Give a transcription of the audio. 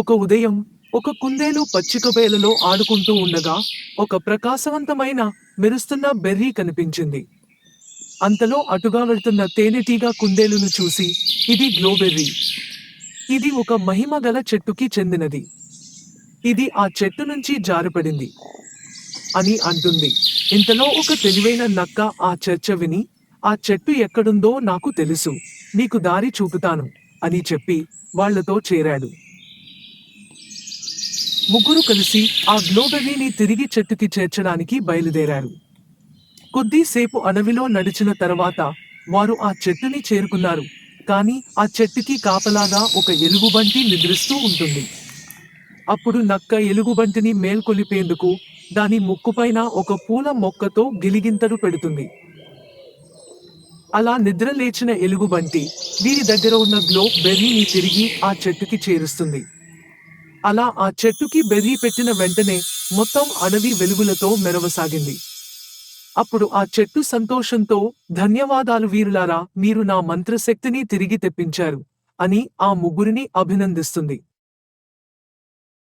ఒక ఉదయం ఒక కుందేలు పచ్చికబేలలో ఆడుకుంటూ ఉండగా ఒక ప్రకాశవంతమైన మెరుస్తున్న బెర్రీ కనిపించింది. అంతలో అటుగా వెళ్తున్న తేనెటీగ కుందేలును చూసి ఇది గ్లోబెర్రీ. ఇది ఒక మహిమ గల చెట్టుకి చెందినది. ఇది ఆ చెట్టు నుంచి జారిపడింది అని అంటుంది. ఇంతలో ఒక తెలివైన నక్క ఆ చర్చ విని ఆ చెట్టు ఎక్కడుందో నాకు తెలుసు నీకు దారి చూపుతాను అని చెప్పి వాళ్ళతో చేరాడు. ముగ్గురు కలిసి ఆ గ్లోబెర్రీని తిరిగి చెట్టుకి చేర్చడానికి బయలుదేరారు. కొద్దిసేపు అడవిలో నడిచిన తర్వాత వారు ఆ చెట్టుని చేరుకున్నారు. కానీ ఆ చెట్టుకి కాపలాగా ఒక ఎలుగుబంటి నిద్రిస్తూ ఉంటుంది. అప్పుడు నక్క ఎలుగుబంటిని మేల్కొలిపేందుకు దాని ముక్కుపైన ఒక పూల మొక్కతో గిలిగింతలు పెడుతుంది. అలా నిద్ర లేచిన ఎలుగుబంటి వీరి దగ్గర ఉన్న గ్లో బెర్రీని తిరిగి ఆ చెట్టుకి చేరుస్తుంది. అలా ఆ చెట్టుకి బెర్రీ పెట్టిన వెంటనే మొత్తం అడవి వెలుగులతో మెరవసాగింది. అప్పుడు ఆ చెట్టు సంతోషంతో ధన్యవాదాలు వీరులారా మీరు నా మంత్రశక్తిని తిరిగి తెప్పించారు అని ఆ ముగ్గురిని అభినందిస్తుంది.